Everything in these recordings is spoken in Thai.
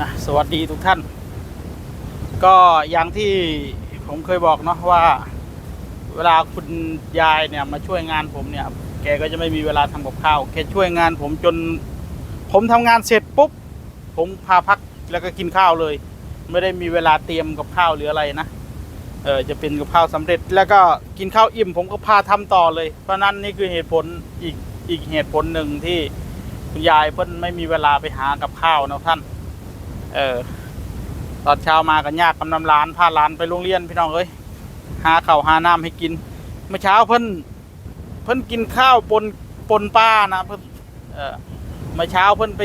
อะสวัสดีทุกท่าน ก็อย่างที่ผมเคยบอกเนาะว่า เวลาคุณยายเนี่ยมาช่วยงานผมเนี่ย แกก็จะไม่มีเวลาทำกับข้าวแกช่วยงานผมจน ผมทำงานเสร็จปุ๊บ ผมพาพักแล้วก็กินข้าวเลย ไม่ได้มีเวลาเตรียมกับข้าวหรืออะไรนะเออจะเป็นกับข้าวสำเร็จแล้วก็กินข้าวอิ่มผมก็พาทำต่อเลย เพราะนั้นนี่คือเหตุผลอีกอีกเหตุผลหนึ่งที่คุณยายเพิ่นไม่มีเวลาไปหากับข้าวนะท่าน เออ ตอนเช้ามากันยากกำนำร้านพาร้านไปโรงเรียนพี่น้องเอ้ยหาข้าวหาน้ำให้กิน เมื่อเช้าเพิ่นเพิ่นกินข้าวปนปนปลานะเพิ่นเออเมื่อเช้าเพิ่นไป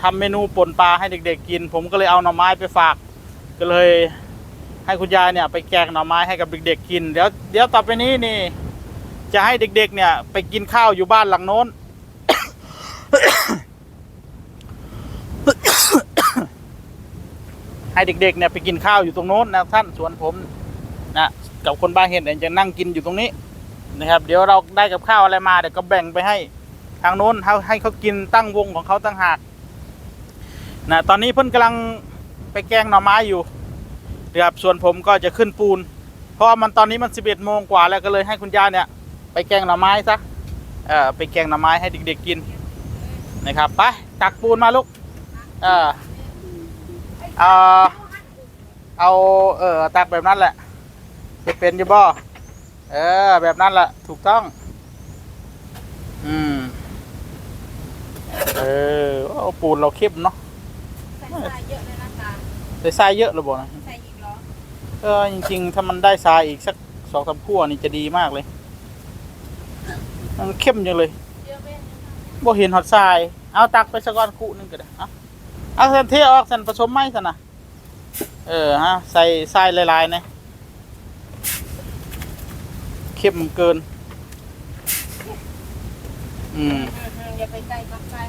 ทำเมนูปนปลาให้เด็ก ๆ กิน ผมก็เลยเอาหน่อไม้ไปฝาก ก็เลย ให้คุณยายเนี่ย ไปแกงหน่อไม้ให้กับเด็ก ๆ กิน เดี๋ยวเดี๋ยวต่อไปนี้นี่ จะให้เด็ก ๆ เนี่ย ไปกินข้าวอยู่บ้านหลังโน้น ให้เด็กๆเนี่ยไปกินข้าวอยู่ตรงโน้นนะท่านสวนผมนะกับคนบ้านเห็ดเนี่ยจะนั่งกินอยู่ตรงนี้นะครับ เดี๋ยวเราได้กับข้าวอะไรมาเดี๋ยวก็แบ่งไปให้ทางโน้นให้ให้เขากินตั้งวงของเขาตั้งหากนะตอนนี้เพิ่นกำลังไปแกงหน่อไม้อยู่นะครับส่วนผมก็จะขึ้นปูน เพราะว่ามันตอนนี้มันสิบเอ็ดโมงกว่าแล้วก็เลยให้คุณย่าเนี่ย ไปแกงหน่อไม้ซะเออไปแกงหน่อไม้ให้เด็กๆกินนะครับไปตักปูนมาลูกเออ เอาเอาเออตักแบบนั้นแหละจะเป็นอยี่บ่เออ แบบนั้นแหละถูกต้อง อืม เออเอาปูนเราเข้มเนาะใส่ทรายเยอะเลยนะตาใส่ทรายเยอะหรือบ่นะใส่อีกเหรอเออจริง ๆ ถ้ามันได้ทรายอีกสักสองสามพั่วนี่จะดีมากเลย มันเข้มจังเลยเยอะไหมบ่เห็นหอดทราย เอาตักไปสักก้อนคู่หนึงก็ได้เอา เอาสันเทออกสันผสมไหมสันนะเออฮะใส่ทรายลายๆนะเข้มเกิน อืมอย่าไปใกล้มากใกล้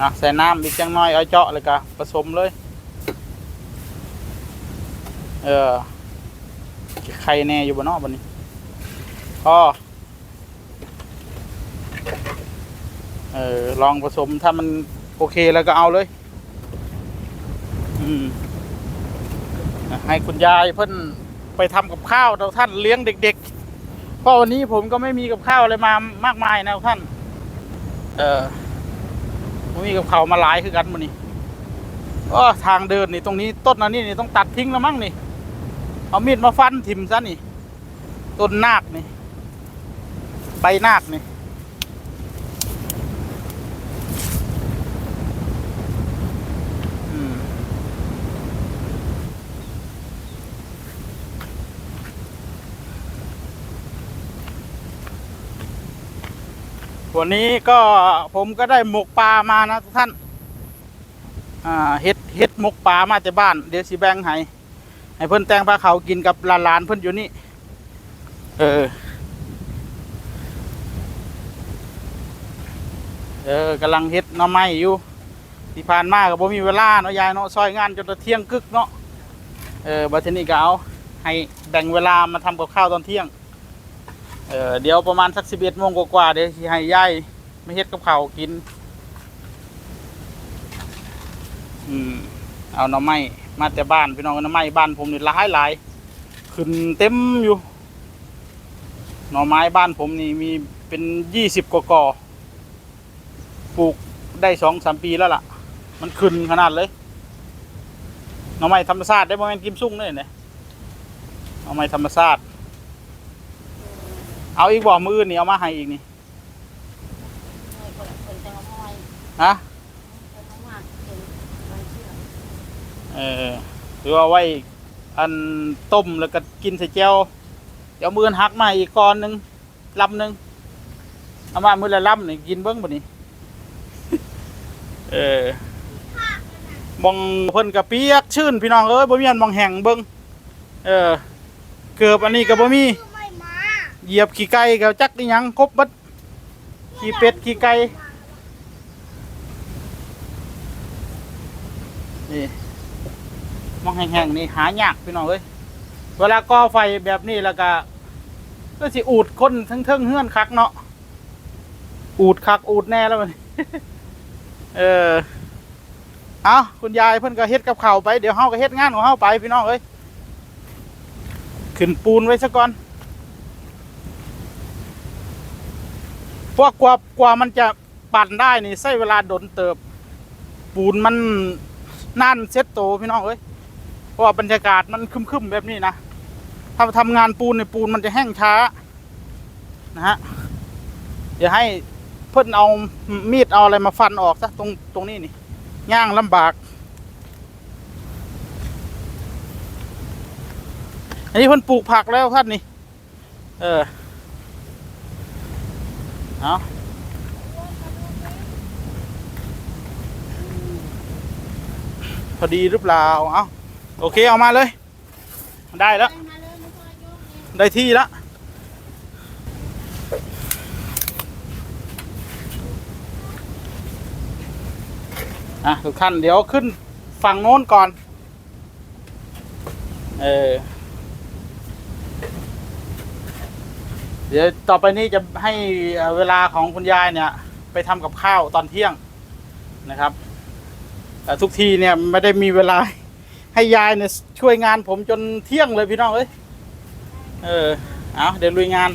อะใส่น้ำอีกจังน้อยเอาเจาะเลยกะผสมเลย เออไข่แน่อยู่บนนอกบนนี้พอ เออลองผสมถ้ามันโอเคแล้วก็เอาเลย อืมให้คุณยายเพิ่นไปทำกับข้าวเราท่านเลี้ยงเด็กๆ เพราะวันนี้ผมก็ไม่มีกับข้าวอะไรมามากมายนะท่าน เออผมมีกับเขาวมาหลายคือกันมันนี่โอ้ทางเดินนี่ตรงนี้ต้นอันนี้นี่ต้องตัดทิ้งแล้วมั้งนี่ เอามีดมาฟันทิ่มซะนี่ ต้นนาคนี่ ใบนาคนี่ วันนี้ก็ผมก็ได้หมกปลามานะทุกท่านอ่าเฮ็ดเฮ็ดหมกปลามาจากบ้านเดี๋ยวสิแบ่งให้ให้เพิ่อนแตงปลาเขากินกับหลานๆเพิ่อนอยู่นี่ เออ เออกำลังเฮ็ดน่อไม้อยู่ที่ผ่านมาก็บ่มีเวลาเนาะยายเนาะซอยงานจนเที่ยงกึกเนาะเออบัดทีนี้ก็เอาให้แบ่งเวลามาทำกับข้าวตอนเที่ยง เออเดี๋ยวประมาณสักสิบเอ็ดโมงกว่าๆเดี๋ยวสิให้ยายไม่เฮ็ดกับข้าวกิน อืม เอาหน่อไม้มาแต่บ้านพี่น้องหน่อไม้บ้านผมนี่หลายหลายขึ้นเต็มอยู่ หน่อไม้บ้านผมนี่มีเป็นยี่สิบกว่ากอปลูกได้สองสามปีแล้วล่ะ มันขึ้นขนาดเลย หน่อไม้ธรรมชาติได้บ่แม่นกิมซุ่งเลยเนี่ยหน่อไม้ธรรมชาติ เอาอีกบ่มืออนนี่เอามาให้อีกนี่คนคนจะมาห้อยฮะคนต้องมาเห็นมันเชื่อเออหรือว่าไว้อันต้มแล้วก็กินใส่แจ่วเดี๋ยวมืออนหักมาอีกก้อนหนึ่งลำหนึ่งเอามามือละลำนี่กินเบิ้งบ่นี่เออมองเพิ่นกระเปียกชื้นพี่น้องเอ้ยบ่มีอันมองแห้งเบิ้งเออเกือบอันนี้ก็บ่มีไม่มา เหยียบขี้ไก่ก็จักอีหยังครบบัดขี้เป็ดขี้ไก่นี่มองแห้งๆนี่หายากพี่น้องเอ้ยเวลาก่อไฟแบบนี้แล้วก็ก็สิอูดคนทั้งเทิงๆเฮือนคักเนาะอูดคักอูดแน่แล้วมันเออเอาคุณยายเพิ่นก็เฮ็ดกับเข้าไปเดี๋ยวเฮาก็เฮ็ดงานของเฮาไปพี่น้องเอ้ยขึ้นปูนไว้ซะก่อนเพ ราะกว่ากว่ามันจะปั่นได้นี่ใช้เวลาดนเติบ ปูนมันนั่นเซ็ตโตพี่น้องเอ้ยเพราะว่าบรรยากาศมันครึมๆแบบนี้นะถ้าทำงานปูนในยปูนมันจะแห้งช้านะฮะเดี๋ยวให้เพิ่นเอามีดเอาอะไรมาฟันออกซะตรงตรงนี้นี่ย่างลำบาก อันนี้เพิ่นปลูกผักแล้วท่านนี่ เออ เอาพอดีหรือเปล่า เอาโอเค เอามาเลย ได้แล้ว ได้ที่แล้วอะทุกท่านเดี๋ยวขึ้นฝั่งโน้นก่อน เออ เดี๋ยวต่อไปนี้จะให้เอ่อเวลาของคุณยายเนี่ย ไปทำกับข้าวตอนเที่ยงนะครับแต่ทุกทีเนี่ยไม่ได้มีเวลา ให้ยายเนี่ยช่วยงานผมจนเที่ยงเลยพี่น้องเอ้ยเออเอาเดี๋ยวลุยงาน